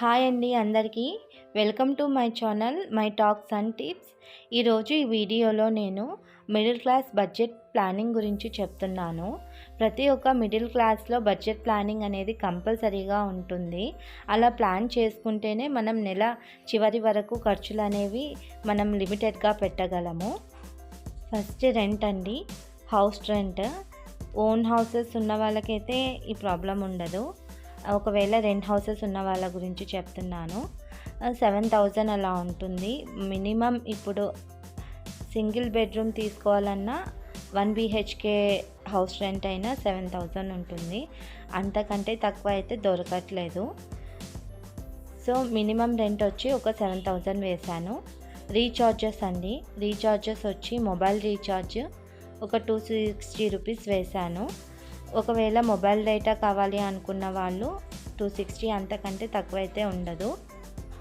Hi అండి అందరికీ. Welcome to my channel my talks and tips. ఈరోజు ఈ వీడియోలో నేను మిడిల్ క్లాస్ బడ్జెట్ ప్లానింగ్ గురించి చెప్తున్నాను. ప్రతి ఒక్క మిడిల్ క్లాస్లో బడ్జెట్ ప్లానింగ్ అనేది కంపల్సరీగా ఉంటుంది. అలా ప్లాన్ చేసుకుంటేనే మనం నెల చివరి వరకు ఖర్చులు అనేవి మనం లిమిటెడ్గా పెట్టగలము. ఫస్ట్ రెంట్ అండి హౌస్ రెంట్. ఓన్ హౌసెస్ ఉన్న వాళ్ళకైతే ఈ ప్రాబ్లం ఉండదు. ఒకవేళ రెంట్ హౌసెస్ ఉన్న వాళ్ళ గురించి చెప్తున్నాను. సెవెన్ థౌజండ్ అలా ఉంటుంది. మినిమం ఇప్పుడు సింగిల్ బెడ్రూమ్ తీసుకోవాలన్నా వన్ బీహెచ్కే హౌస్ రెంట్ అయినా సెవెన్ థౌజండ్ ఉంటుంది. అంతకంటే తక్కువ అయితే దొరకట్లేదు. సో మినిమం రెంట్ వచ్చి ఒక సెవెన్ థౌజండ్ వేశాను. రీఛార్జెస్ అండి. రీఛార్జెస్ వచ్చి మొబైల్ రీఛార్జ్ ఒక టూ సిక్స్టీ రూపీస్ వేశాను. ఒకవేళ మొబైల్ డేటా కావాలి అనుకున్న వాళ్ళు టూ సిక్స్టీ అంతకంటే తక్కువైతే ఉండదు.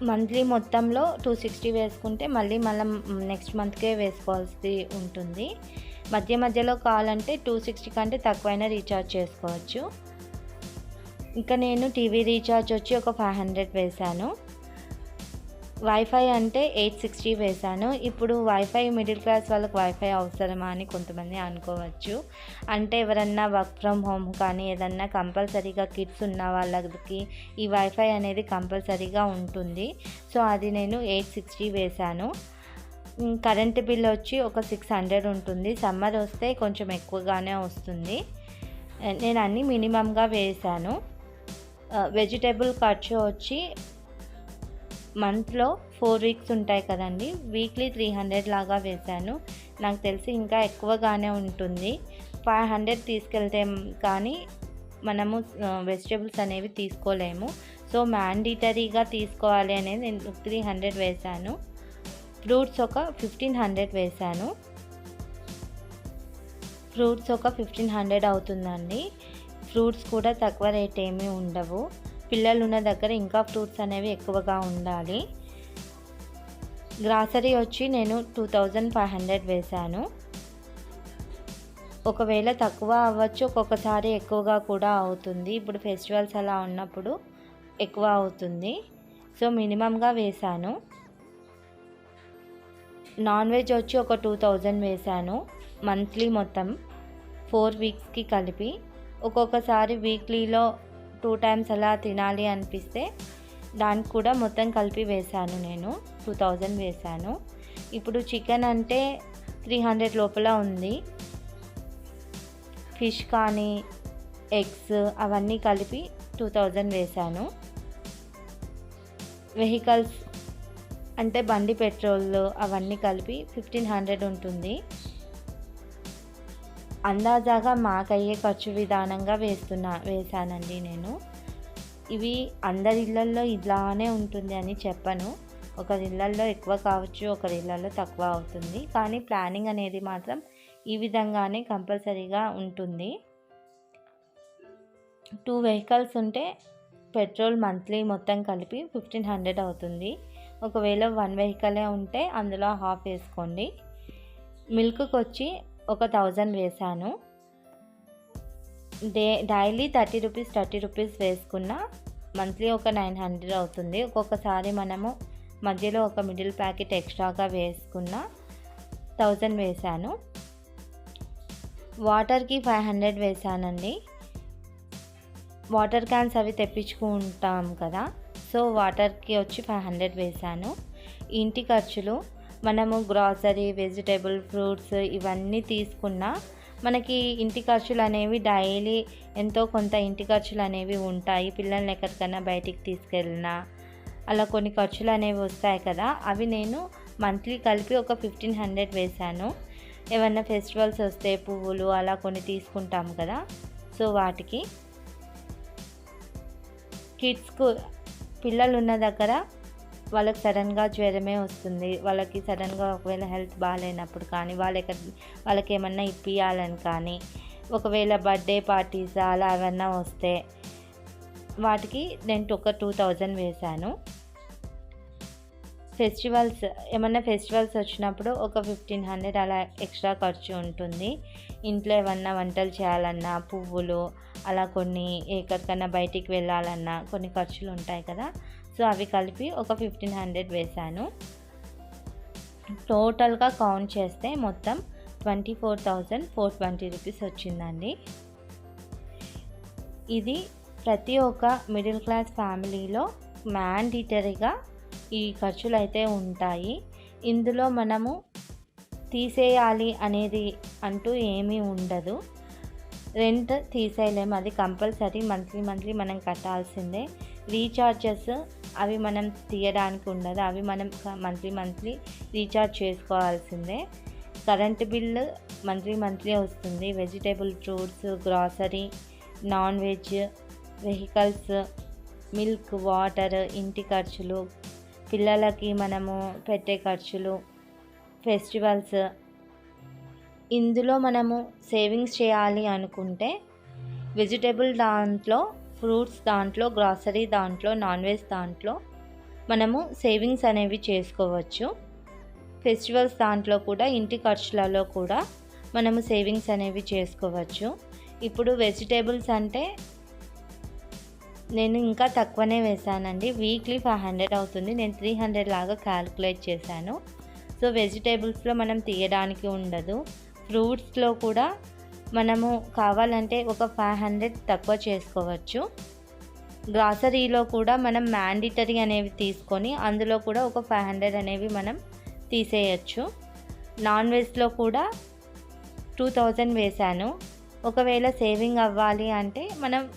మంత్లీ మొత్తంలో టూ సిక్స్టీ వేసుకుంటే మళ్ళీ మనం నెక్స్ట్ మంత్కే వేసుకోవాల్సి ఉంటుంది. మధ్య మధ్యలో కావాలంటే టూ సిక్స్టీ కంటే తక్కువైనా రీఛార్జ్ చేసుకోవచ్చు. ఇంకా నేను టీవీ రీఛార్జ్ వచ్చి ఒక ఫైవ్ హండ్రెడ్ వేశాను. వైఫై అంటే ఎయిట్ సిక్స్టీ వేశాను. ఇప్పుడు వైఫై మిడిల్ క్లాస్ వాళ్ళకి వైఫై అవసరమా అని కొంతమంది అనుకోవచ్చు. అంటే ఎవరన్నా వర్క్ ఫ్రమ్ హోమ్ కానీ ఏదన్నా కంపల్సరీగా కిడ్స్ ఉన్న వాళ్ళకి ఈ వైఫై అనేది కంపల్సరీగా ఉంటుంది. సో అది నేను ఎయిట్ సిక్స్టీ వేశాను. కరెంట్ బిల్ వచ్చి ఒక సిక్స్ హండ్రెడ్ ఉంటుంది. సమ్మర్ వస్తే కొంచెం ఎక్కువగానే వస్తుంది. నేను అన్నీ మినిమంగా వేశాను. వెజిటేబుల్ ఖర్చు వచ్చి మంత్లో ఫోర్ వీక్స్ ఉంటాయి కదండి. వీక్లీ త్రీ హండ్రెడ్ లాగా వేశాను. నాకు తెలిసి ఇంకా ఎక్కువగానే ఉంటుంది. ఫైవ్ హండ్రెడ్ తీసుకెళ్తే కానీ మనము వెజిటేబుల్స్ అనేవి తీసుకోలేము. సో మ్యాండిటరీగా తీసుకోవాలి అనేది నేను త్రీ హండ్రెడ్ వేశాను. ఫ్రూట్స్ ఒక ఫిఫ్టీన్ హండ్రెడ్ వేశాను. ఫ్రూట్స్ ఒక ఫిఫ్టీన్ హండ్రెడ్ అవుతుందండి. ఫ్రూట్స్ కూడా తక్కువ రేట్ ఏమీ ఉండవు. పిల్లలు ఉన్న దగ్గర ఇంకా ఫ్రూట్స్ అనేవి ఎక్కువగా ఉండాలి. గ్రాసరీ వచ్చి నేను టూ థౌజండ్ ఫైవ్ హండ్రెడ్ వేశాను. ఒకవేళ తక్కువ అవ్వచ్చు ఒక్కొక్కసారి ఎక్కువగా కూడా అవుతుంది. ఇప్పుడు ఫెస్టివల్స్ అలా ఉన్నప్పుడు ఎక్కువ అవుతుంది. సో మినిమంగా వేశాను. నాన్ వెజ్ వచ్చి ఒక టూ థౌజండ్ వేశాను. మంత్లీ మొత్తం ఫోర్ వీక్స్కి కలిపి ఒక్కొక్కసారి వీక్లీలో టూ టైమ్స్ అలా తినాలి అనిపిస్తే దానికి కూడా మొత్తం కలిపి వేశాను నేను టూ థౌజండ్ వేశాను. ఇప్పుడు చికెన్ అంటే త్రీ హండ్రెడ్ లోపల ఉంది. ఫిష్ కానీ ఎగ్స్ అవన్నీ కలిపి టూ థౌజండ్ వేశాను. వెహికల్స్ అంటే బండి పెట్రోల్ అవన్నీ కలిపి ఫిఫ్టీన్ హండ్రెడ్ ఉంటుంది. అందాజాగా మాకయ్యే ఖర్చు విధానంగా వేస్తున్నా వేశానండి నేను. ఇవి అందరి ఇళ్ళల్లో ఇలానే ఉంటుంది అని చెప్పను. ఒకరి ఇళ్ళల్లో ఎక్కువ కావచ్చు ఒకరి ఇళ్ళల్లో తక్కువ అవుతుంది. కానీ ప్లానింగ్ అనేది మాత్రం ఈ విధంగానే కంపల్సరీగా ఉంటుంది. టూ వెహికల్స్ ఉంటే పెట్రోల్ మంత్లీ మొత్తం కలిపి ఫిఫ్టీన్ హండ్రెడ్ అవుతుంది. ఒకవేళ వన్ వెహికలే ఉంటే అందులో హాఫ్ వేసుకోండి. మిల్క్కి వచ్చి ఒక థౌజండ్ వేశాను. Day daily thirty rupees thirty rupees వేసుకున్న మంత్లీ ఒక నైన్ హండ్రెడ్ అవుతుంది. ఒక్కొక్కసారి మనము మధ్యలో ఒక మిడిల్ ప్యాకెట్ ఎక్స్ట్రాగా వేసుకున్న థౌజండ్ వేశాను. వాటర్కి ఫైవ్ హండ్రెడ్ వేశానండి. వాటర్ క్యాన్స్ అవి తెప్పించుకుంటాం కదా సో వాటర్కి వచ్చి ఫైవ్ హండ్రెడ్ వేశాను. ఇంటి ఖర్చులు మనము గ్రాసరీ వెజిటేబుల్ ఫ్రూట్స్ ఇవన్నీ తీసుకున్నా మనకి ఇంటి ఖర్చులు అనేవి డైలీ ఎంతో కొంత ఇంటి ఖర్చులు అనేవి ఉంటాయి. పిల్లల్ని ఎక్కడికైనా బయటికి తీసుకెళ్ళినా అలా కొన్ని ఖర్చులు అనేవి వస్తాయి కదా. అవి నేను మంత్లీ కలిపి ఒక ఫిఫ్టీన్ హండ్రెడ్ వేశాను. ఏమన్నా ఫెస్టివల్స్ వస్తే పువ్వులు అలా కొన్ని తీసుకుంటాం కదా. సో వాటికి కిడ్స్కు పిల్లలు ఉన్న దగ్గర వాళ్ళకి సడన్గా జ్వరమే వస్తుంది. వాళ్ళకి సడన్గా ఒకవేళ హెల్త్ బాగాలేనప్పుడు కానీ వాళ్ళకి వాళ్ళకి ఏమన్నా ఇప్పియాలని కానీ ఒకవేళ బర్త్డే పార్టీస్ అలా ఏమన్నా వస్తే వాటికి నేను ఒక టూ థౌజండ్ వేశాను. ఫెస్టివల్స్ ఏమన్నా ఫెస్టివల్స్ వచ్చినప్పుడు ఒక ఫిఫ్టీన్ హండ్రెడ్ అలా ఎక్స్ట్రా ఖర్చు ఉంటుంది. ఇంట్లో ఏమన్నా వంటలు చేయాలన్నా పువ్వులు అలా కొన్ని ఎక్కడికన్నా బయటికి వెళ్ళాలన్నా కొన్ని ఖర్చులు ఉంటాయి కదా సో అవి కలిపి ఒక ఫిఫ్టీన్ హండ్రెడ్ వేశాను. టోటల్గా కౌంట్ చేస్తే మొత్తం twenty four thousand four twenty rupees వచ్చిందండి. ఇది ప్రతి ఒక్క మిడిల్ క్లాస్ ఫ్యామిలీలో మ్యాండిటరీగా ఈ ఖర్చులు అయితే ఉంటాయి. ఇందులో మనము తీసేయాలి అనేది అంటూ ఏమీ ఉండదు. రెంట్ తీసేయలేము. అది కంపల్సరీ మంత్లీ మంత్లీ మనం కట్టాల్సిందే. రీఛార్జెస్ అవి మనం తీయడానికి ఉండదు. అవి మనం మంత్లీ మంత్లీ రీఛార్జ్ చేసుకోవాల్సిందే. కరెంట్ బిల్లు మంత్లీ మంత్లీ వస్తుంది. Vegetable fruits grocery non veg vehicles milk water ఇంటి ఖర్చులు పిల్లలకి మనము పెట్టే ఖర్చులు ఫెస్టివల్స్. ఇందులో మనము సేవింగ్స్ చేయాలి అనుకుంటే వెజిటేబుల్ దాంట్లో ఫ్రూట్స్ దాంట్లో గ్రాసరీ దాంట్లో నాన్ వెజ్ దాంట్లో మనము సేవింగ్స్ అనేవి చేసుకోవచ్చు. ఫెస్టివల్స్ దాంట్లో కూడా ఇంటి ఖర్చులలో కూడా మనము సేవింగ్స్ అనేవి చేసుకోవచ్చు. ఇప్పుడు వెజిటేబుల్స్ అంటే నేను ఇంకా తక్కువనే వేసానండి. వీక్లీ ఫైవ్ హండ్రెడ్ అవుతుంది. నేను త్రీ హండ్రెడ్ లాగా క్యాలిక్యులేట్ చేశాను. సో వెజిటేబుల్స్లో మనం తీయడానికి ఉండదు. ఫ్రూట్స్లో కూడా మనము కావాలంటే ఒక ఫైవ్ హండ్రెడ్ తక్కువ చేసుకోవచ్చు. గ్రాసరీలో కూడా మనం మ్యాండిటరీ అనేవి తీసుకొని అందులో కూడా ఒక ఫైవ్ హండ్రెడ్ అనేవి మనం తీసేయచ్చు. నాన్ వెజ్లో కూడా టూ థౌజండ్ వేశాను. ఒకవేళ సేవింగ్ అవ్వాలి అంటే మనం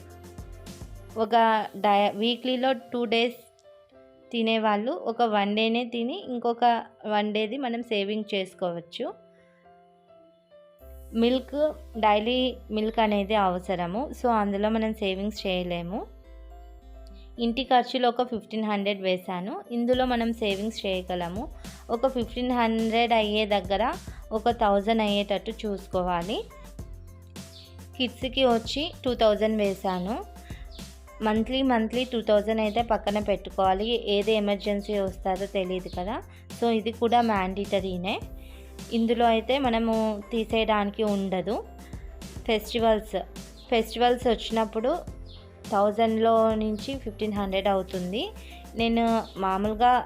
ఒక డయ వీక్లీలో టూ డేస్ తినేవాళ్ళు ఒక వన్ డేనే తిని ఇంకొక వన్ డేది మనం సేవింగ్ చేసుకోవచ్చు. మిల్క్ డైలీ మిల్క్ అనేది అవసరము. సో అందులో మనం సేవింగ్స్ చేయలేము. ఇంటి ఖర్చులు ఒక ఫిఫ్టీన్ హండ్రెడ్ వేశాను. ఇందులో మనం సేవింగ్స్ చేయగలము. ఒక ఫిఫ్టీన్ హండ్రెడ్ అయ్యే దగ్గర ఒక థౌజండ్ అయ్యేటట్టు చూసుకోవాలి. కిడ్స్కి వచ్చి టూ థౌజండ్ వేశాను. మంత్లీ మంత్లీ టూ థౌజండ్ అయితే పక్కన పెట్టుకోవాలి. ఏది ఎమర్జెన్సీ వస్తుందో తెలియదు కదా. సో ఇది కూడా మ్యాండిటరీనే. ఇందులో అయితే మనము తీసేయడానికి ఉండదు. ఫెస్టివల్స్ ఫెస్టివల్స్ వచ్చినప్పుడు థౌజండ్లో నుంచి ఫిఫ్టీన్ హండ్రెడ్ అవుతుంది. నేను మామూలుగా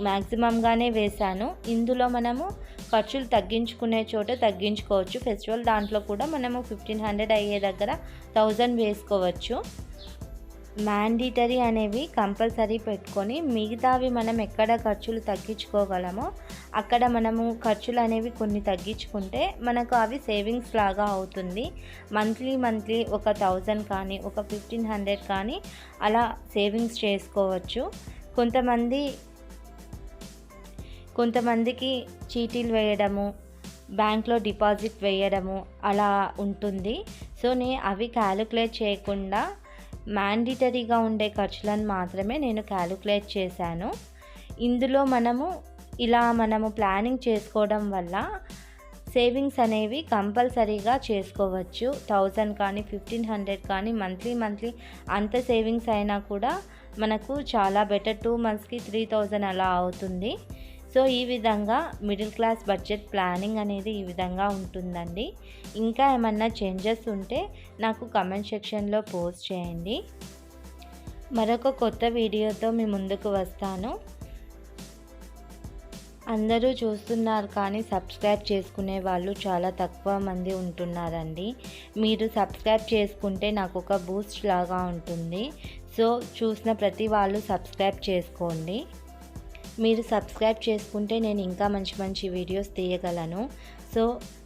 మ్యాక్సిమంగానే వేశాను. ఇందులో మనము ఖర్చులు తగ్గించుకునే చోట తగ్గించుకోవచ్చు. ఫెస్టివల్ దాంట్లో కూడా మనము ఫిఫ్టీన్ హండ్రెడ్ అయ్యే దగ్గర థౌజండ్ వేసుకోవచ్చు. మ్యాండిటరీ అనేవి కంపల్సరీ పెట్టుకొని మిగతావి మనం ఎక్కడ ఖర్చులు తగ్గించుకోగలమో అక్కడ మనము ఖర్చులు అనేవి కొన్ని తగ్గించుకుంటే మనకు అవి సేవింగ్స్ లాగా అవుతుంది. మంత్లీ మంత్లీ ఒక థౌజండ్ కానీ ఒక ఫిఫ్టీన్ హండ్రెడ్ కానీ అలా సేవింగ్స్ చేసుకోవచ్చు. కొంతమంది కొంతమందికి చీటీలు వేయడము బ్యాంక్లో డిపాజిట్ వేయడము అలా ఉంటుంది. సో నేను అవి క్యాలిక్యులేట్ చేయకుండా మ్యాండిటరీగా ఉండే ఖర్చులను మాత్రమే నేను క్యాలిక్యులేట్ చేశాను. ఇందులో మనము ఇలా మనము ప్లానింగ్ చేసుకోవడం వల్ల సేవింగ్స్ అనేవి కంపల్సరీగా చేసుకోవచ్చు. థౌజండ్ కానీ ఫిఫ్టీన్ హండ్రెడ్ కానీ మంత్లీ మంత్లీ అంత సేవింగ్స్ అయినా కూడా మనకు చాలా బెటర్ టూ మంత్స్కి త్రీ థౌజండ్ అలా అవుతుంది. సో ఈ విధంగా మిడిల్ క్లాస్ బడ్జెట్ ప్లానింగ్ అనేది ఈ విధంగా ఉంటుందండి. ఇంకా ఏమన్నా చేంజెస్ ఉంటే నాకు కమెంట్ సెక్షన్లో పోస్ట్ చేయండి. మరొక కొత్త వీడియోతో మీ ముందుకు వస్తాను. అందరూ చూస్తున్నారు కానీ సబ్స్క్రైబ్ చేసుకునే వాళ్ళు చాలా తక్కువ మంది ఉంటున్నారండి. మీరు సబ్స్క్రైబ్ చేసుకుంటే నాకు ఒక బూస్ట్ లాగా ఉంటుంది. సో చూసిన ప్రతి వాళ్ళు సబ్స్క్రైబ్ చేసుకోండి. మీరు సబ్స్క్రైబ్ చేసుకుంటే నేను ఇంకా మంచి మంచి వీడియోస్ తీయగలను. సో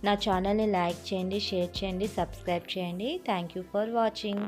నా ఛానల్ని లైక్ చేయండి షేర్ చేయండి సబ్స్క్రైబ్ చేయండి. Thank you for watching.